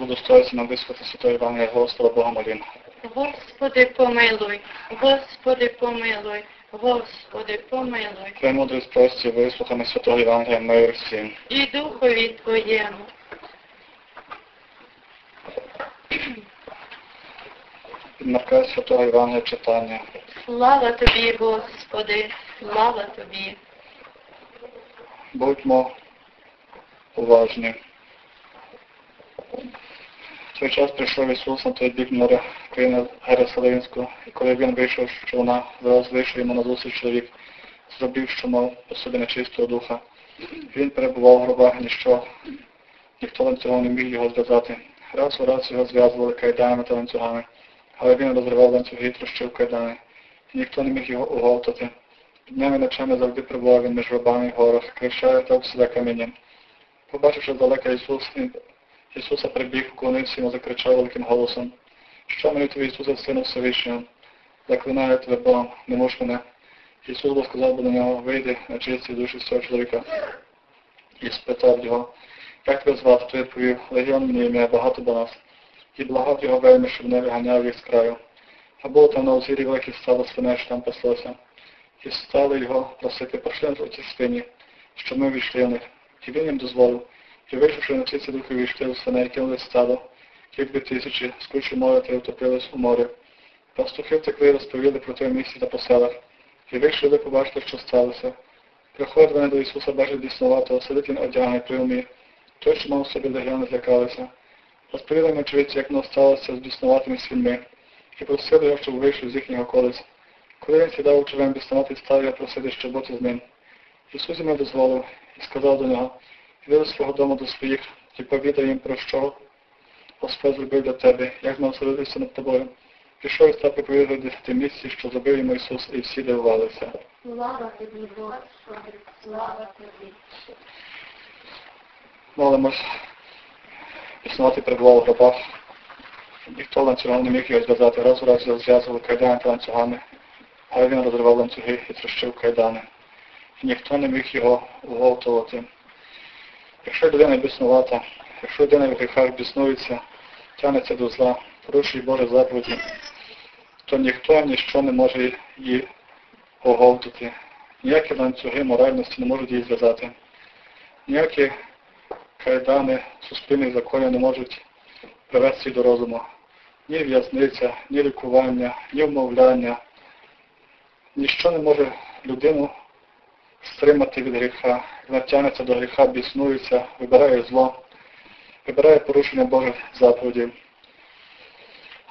щоб удостоїться нам вислухати Святої Євангелія Господа Бога молім. Господи, помилуй, Господи, помилуй, Господи, помилуй. Твоя мудрість прості, вислухами Святого Євангелія мир всім. І Духові Твоєму. Відмаркає Святого Євангелія читання. Слава Тобі, Господи, слава Тобі. Будьмо уважні. В той час прийшов Ісус на той бік моря, країни Герасалинську, і коли він вийшов з човна, зараз вийшов йому на зустріч чоловік, зробив, що мав по собі нечистого духа. Він перебував в гробах, ніщо, ніхто ланцюгом не міг його зв'язати. Раз у раз його зв'язували кайданами та ланцюгами, але він розривав ланцюги і трощив кайдани. І ніхто не міг його оговтати. Днями і ночами завжди перебував він між гробами в горах, кричає та обсіда камінням. Побачивши здалека Ісус, він- Ісуса прибіг, вклонився йому, закричав великим голосом. Що мені тобі, Ісуса, Сину Всевишнього? Заклинаю тебе Богом, не муж мене. Ісус бо сказав би до нього, вийди на чисті душі з цього чоловіка. І спитав його, як тебе звати? Той відповів, легіон мені ім'я, багато до нас. І благав його вельми, щоб не виганяв їх з краю. А було там на озірі велике стало свиней, що там паслося. І стали його просити, пошли на ці свині, щоб ми війшли в них. І він їм дозволив. І вийшовши на ці духи, війшли у свиней, кинули стадо, кілька тисячі, скучі море та й утопились у морі. Пастухи втекли і розповіли про те місці та по селах. І вийшли побачити, що сталося. Приходять вони до Ісуса, бачать біснуватого, сидить він одягнений при умі. Той, що мав собі легіони, злякалися. Розповіли йому очевидці, як воно сталося з біснуватими свиньми, і просили його, щоб вийшов з їхнього колеса. Коли він сідав у човен біснувати, став його просити, щоб бути з ним. Ісус йому дозволив і сказав до нього, до свого дому до своїх і повідай їм про що Господь зробив для тебе, як судитися над тобою. Пішов і став проповідати в десяти місці, що зробив йому Ісус, і всі дивувалися. Слава тобі, Господи, слава тобі. Молимось, існувати перебував у гробах. Ніхто ланцюгом не міг його зв'язати. Раз у раз зв'язували кайдани та ланцюгами, але він розривав ланцюги і трощив кайдани. І ніхто не міг його уговтувати. Якщо людина біснувата, якщо людина в гріхах біснується, тягнеться до зла, порушує Боже заповіді, то ніхто ніщо не може її оговтати. Ніякі ланцюги моральності не можуть її зв'язати. Ніякі кайдани суспільних законів не можуть привести її до розуму. Ні в'язниця, ні лікування, ні вмовляння. Ніщо не може людину стримати від гріха. Вона тягнеться до гріха, біснується, вибирає зло, вибирає порушення Божих заповідей.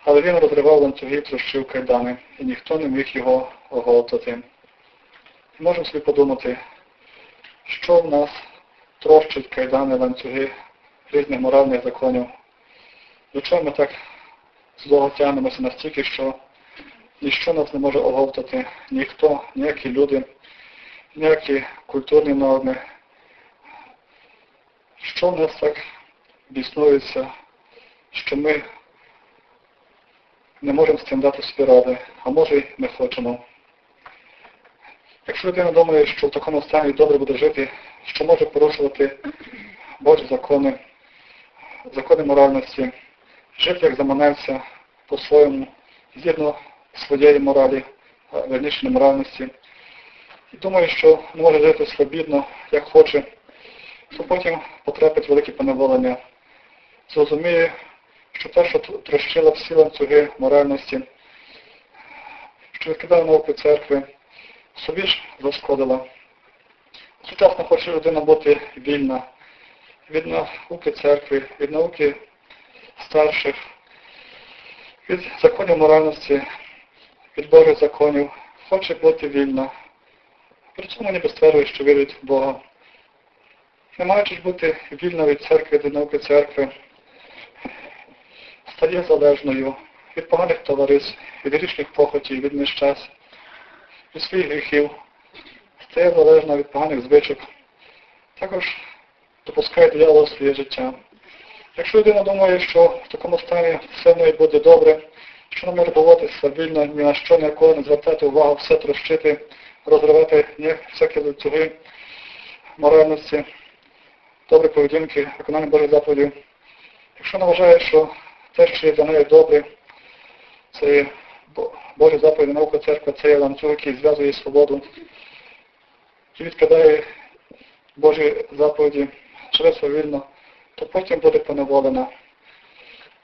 Але він розривав ланцюги, трощив кайдани, і ніхто не міг його оголтати. І можемо собі подумати, що в нас трощить кайдани, ланцюги різних моральних законів. До чого ми так злого тягнемося настільки, що ніщо нас не може оговтати, ніхто, ніякі люди, ніякі культурні норми. Що в нас так біснується, що ми не можемо з цим дати собі ради, а може й не хочемо. Якщо людина думає, що в такому стані добре буде жити, що може порушувати Божі закони, закони моральності, жити як заманеться по-своєму, згідно своєї моралі, верніше неморальності, і думає, що може жити свобідно, як хоче, то потім потрапить велике поневолення. Зрозуміє, що те, що трощила всі ланцюги моральності, що відкидає науки церкви, собі ж зашкодила. Сучасно хоче людина бути вільна від науки церкви, від науки старших, від законів моральності, від Божих законів, хоче бути вільна. При цьому ніби стверджує, що вірить в Бога. Не маючи ж бути вільна від церкви, від науки церкви, стає залежною від поганих товариств, від річних похотів, від нещасть, від своїх гріхів, стає залежна від поганих звичок. Також допускає диявол своє життя. Якщо людина думає, що в такому стані все в неї буде добре, що вона може поводитися вільно, ні на що, ніякого не звертати увагу, все трощити, розривати ні, всякі ланцюги моральності, добрі поведінки, виконання Божих заповідей. Якщо вона вважає, що те, що є для неї добре, це є Божі заповіді наука церква, це є ланцюг, який зв'язує свободу і відкидає Божі заповіді, живе свавільно, то потім буде поневолена.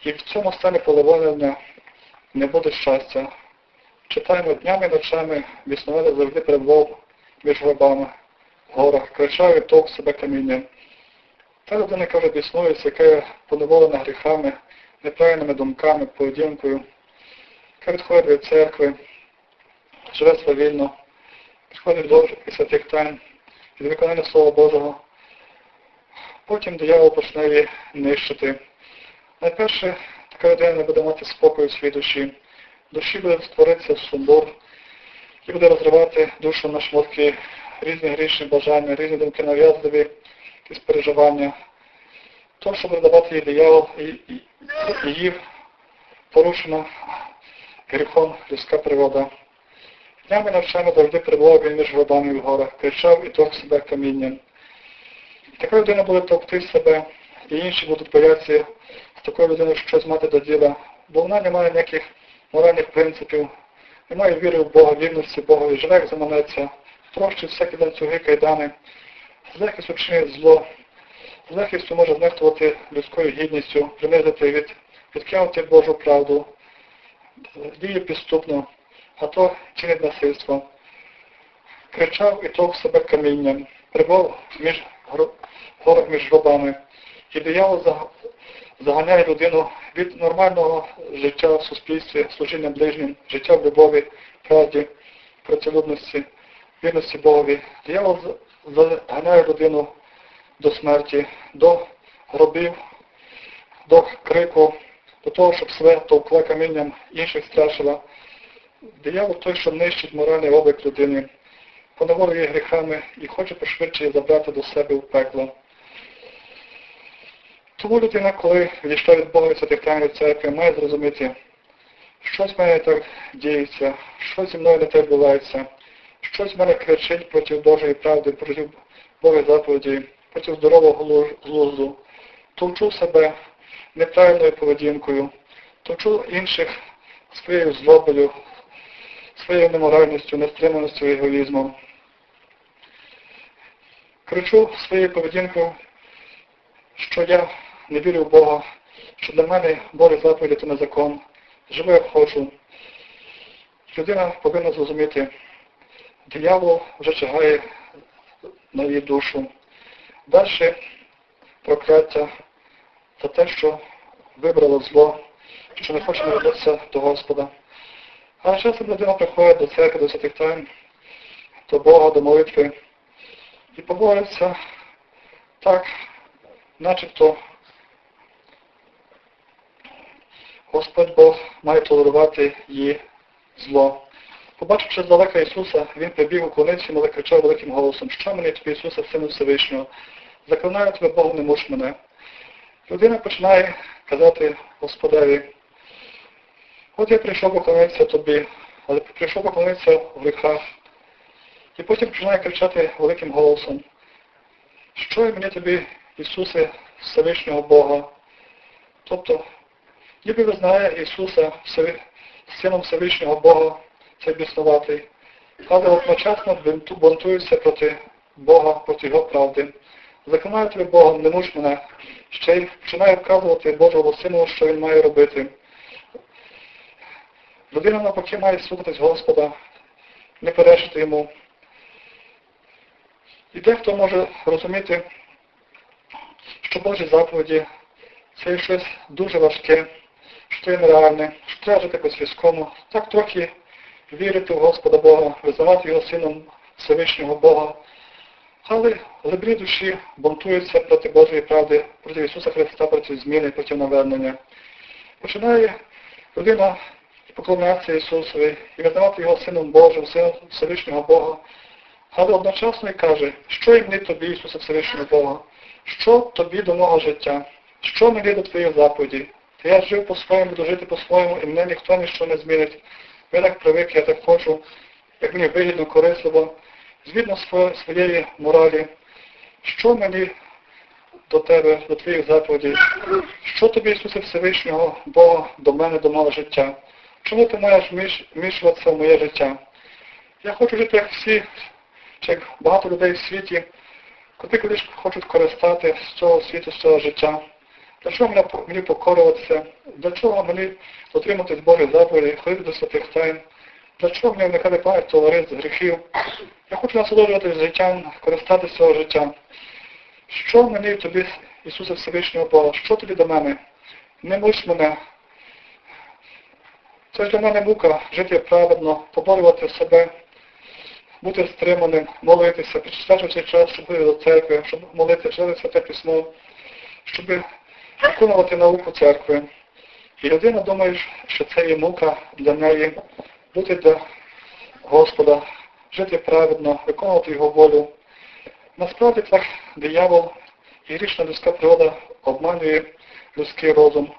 І в цьому стані половолення не буде щастя. Читаємо днями і ночами, біснували завжди перебував між гробами, в горах, кричав і товк себе камінням. Та людина, яка вже біснується, яка поневолена гріхами, неправильними думками, поведінкою, яка відходить від церкви, живе свавільно, підходить до і святих тайн, від виконання Слова Божого. Потім диявол почне її нищити. Найперше, така людина не буде мати спокою в своїй душі. Душі буде створитися сумбур, і буде розривати душу на шматки, різні грішні бажання, різні думки нав'язливі, якісь переживання. То, що буде давати їй диявол, і, і, і її порушена гріхом людська природа. Днями навчання завжди перебував він між гробами в горах, кричав і товк себе камінням. Така людина буде товкти себе, і інші будуть боятися з такою людиною щось мати до діла, бо вона не має ніяких моральних принципів, не має віри в Бога, вірності Богові, живе як заманеться, прощить всякі ланцюги кайдани, з легкістю чинить зло, з легкістю може знехтувати людською гідністю, принизити від, відкинути Божу правду, діє підступно, а то чинить насильство. Кричав і товк себе камінням, прибув між горах між гробами. І диявол заганяє людину від нормального життя в суспільстві, служіння ближнім, життя в любові, правді, працелюбності, вірності Богові. Диявол заганяє людину до смерті, до гробів, до крику, до того, щоб себе товкла камінням інших страшила. Диявол той, що нищить моральний облик людини, поневолює гріхами і хоче пошвидше забрати до себе в пекло. Тому людина, коли відійшла від Бога святих тайних церкви, має зрозуміти, щось в мене так діється, що зі мною не так відбувається, щось в мене кричить проти Божої правди, проти Божої заповіді, проти здорового глуз- глузду. Товчу себе неправильною поведінкою, товчу інших своєю злобою, своєю неморальністю, нестриманістю егоїзмом. Кричу своєю поведінкою, що я не вірю в Бога, що для мене Божі заповіді це не закон. Живу як хочу. Людина повинна зрозуміти, диявол вже чигає на її душу. Далі прокляття за те, що вибрало зло, що не хоче навернутися до Господа. А часом людина приходить до церкви, до святих тайн, до Бога, до молитви і побореться так, начебто Господь Бог має толерувати її зло. Побачивши здалека Ісуса, він прибіг у уклонився йому закричав великим голосом, що мені тобі Ісуса, Сину Всевишнього, заклинаю тебе Богу, не муч мене. Людина починає казати Господеві, от я прийшов поклонитися тобі, але прийшов поклонитися в гріхах. І потім починає кричати великим голосом, що мені тобі, Ісусе, Всевишнього Бога. Тобто, ніби визнає Ісуса Сином Всевишнього Бога, цей біснуватий, але одночасно бунту- бунтується проти Бога, проти Його правди. Заклинаю тебе Богом, не муч мене, ще й починає вказувати Божого Сину, що він має робити. Людина навпаки має слухатись Господа, не перечити йому. І дехто може розуміти, що Божі заповіді це щось дуже важке, що є нереальне, що треба жити по-свійському, так трохи вірити в Господа Бога, визнавати його сином Всевишнього Бога, але в глибині душі бунтується проти Божої правди, проти Ісуса Христа, проти зміни, проти навернення. Починає людина поклонятися Ісусові і визнавати його Сином Божим, Сином Всевишнього Бога, але одночасно і каже, що мені тобі, Ісуса Всевишнього Бога, що тобі до мого життя, що мені до твоїх заповідей. Я жив по-своєму, буду жити по-своєму, і мене ніхто нічого не змінить. Я так привик, я так хочу, як мені вигідно, корисливо, згідно своєї моралі, що мені до тебе, до твоїх заповідей. Що тобі, Ісусе Всевишнього, Бога, до мене, до мого життя? Чому ти маєш вміш- вмішуватися в моє життя? Я хочу жити як всі, чи як багато людей в світі, котрі колись хочуть користати з цього світу, з цього життя. Для чого мені, покорюватися? Для чого мені дотриматись Божих заповідей, ходити до святих тайн? Для чого мені вникати пам'ять товарист з гріхів? Я хочу насолоджуватися життям, користатися цього життя. Що мені тобі, Ісусе Всевишнього Бога? Що тобі до мене? Не муч мене. Це ж для мене мука жити праведно, поборювати себе, бути стриманим, молитися, цей час, щоб ходити до церкви, щоб молитися, читати святе письмо, щоб виконувати науку церкви. І людина думає, що це є мука для неї, бути для Господа, жити праведно, виконувати Його волю. Насправді так диявол і грішна людська природа обманює людський розум.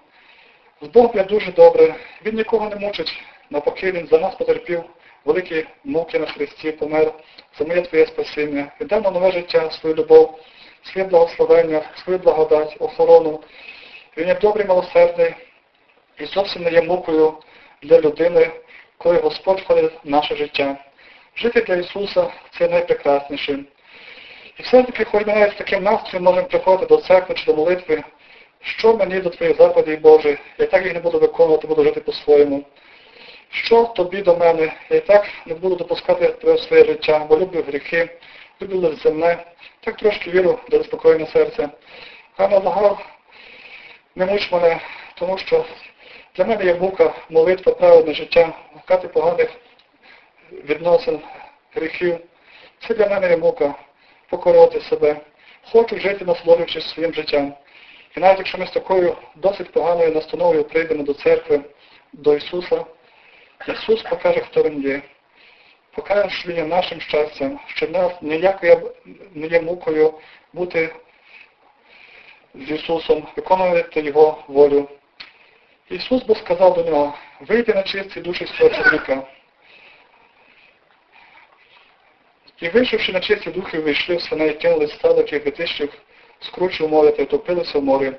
З Богом є дуже добре, Він нікого не мучить, навпаки Він за нас потерпів великі муки на Христі, помер за моє Твоє спасіння, віддав нам нове життя, свою любов, своє благословення, свою благодать, охорону. Він є добрий, милосердний і зовсім не є мукою для людини, коли Господь входить в наше життя. Жити для Ісуса це найпрекрасніше. І все-таки, хоч ми навіть з таким настроєм можемо приходити до церкви чи до молитви, що мені до Твоїх заповідей Боже, я так їх не буду виконувати, буду жити по-своєму. Що тобі до мене? Я і так не буду допускати тебе своє життя, бо люблю гріхи, люблю земне, так трошки віру для заспокоєння серця. А налагав, не муч мене, тому що для мене є мука, молитва, праведне життя, вкати поганих відносин, гріхів. Це для мене є мука покорити себе. Хочу жити, насолоджуючись своїм життям. І навіть якщо ми з такою досить поганою настановою прийдемо до церкви, до Ісуса, Ісус покаже, хто Він є. Покаже, що Він є нашим щастям, що в нас ніякою не є мукою бути з Ісусом, виконувати Його волю. Ісус би сказав до нього, вийди на чисті душі свого чоловіка. І вийшовши на чисті духи, вийшли в сини і кинули стадок і витищив, скручив море та й топилися в морі.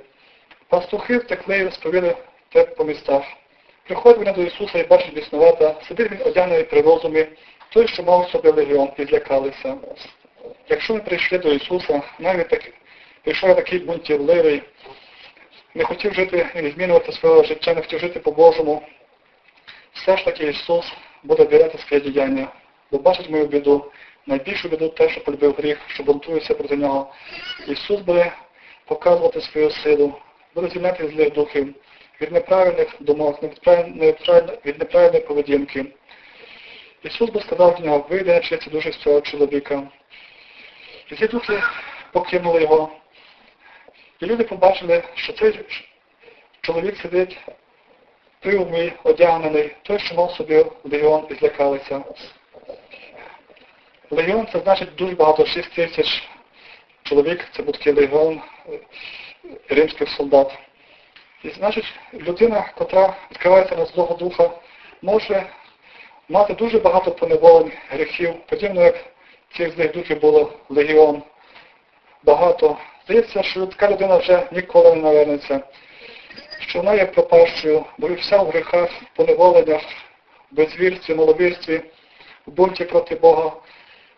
Пастухи втекли і розповіли те по містах. Приходить вони до Ісуса і бачить біснувата, сидить він одягнений при розумі, той, що мав собі легіон, і злякалися. Якщо ми прийшли до Ісуса, навіть так, прийшов такий бунтівливий, не хотів жити і змінювати свого життя, не хотів жити по-божому, все ж таки Ісус буде обіряти своє діяння, бо бачить мою біду, найбільшу біду те, що полюбив гріх, що бунтується проти нього. Ісус буде показувати свою силу, буде звільняти злих духів від неправильних думок, від неправильної, поведінки. Ісус би сказав до нього, вийде на чисті душі з цього чоловіка. І ці духи покинули його. І люди побачили, що цей чоловік сидить умі, одягнений, той, що мав собі легіон і злякалися. Легіон це значить дуже багато, 6 тисяч чоловік, це був такий легіон римських солдат. І значить, людина, котра відкривається на Злого Духа, може мати дуже багато поневолень, гріхів, подібно як цих злих духів було легіон. Багато. Здається, що така людина вже ніколи не навернеться, що вона є пропащою, бо і вся в гріхах, поневоленнях, безвірстві, маловірстві, в бунті проти Бога.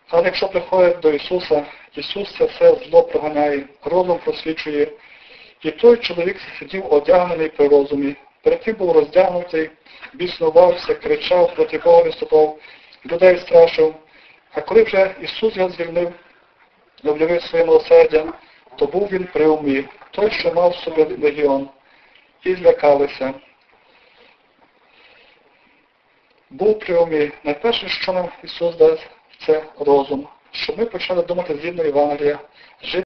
Але якщо приходить до Ісуса, Ісус це все зло проганяє, розум просвічує. І той чоловік сидів одягнений при розумі. Перед тим був роздягнутий, біснувався, кричав, проти Бога виступав, людей страшив. А коли вже Ісус його звільнив, об'явив своє милосердя, то був він при умі, той, що мав в собі легіон, і злякалися. Був при умі. Найперше, що нам Ісус дасть, це розум, щоб ми почали думати згідно Євангелія, жити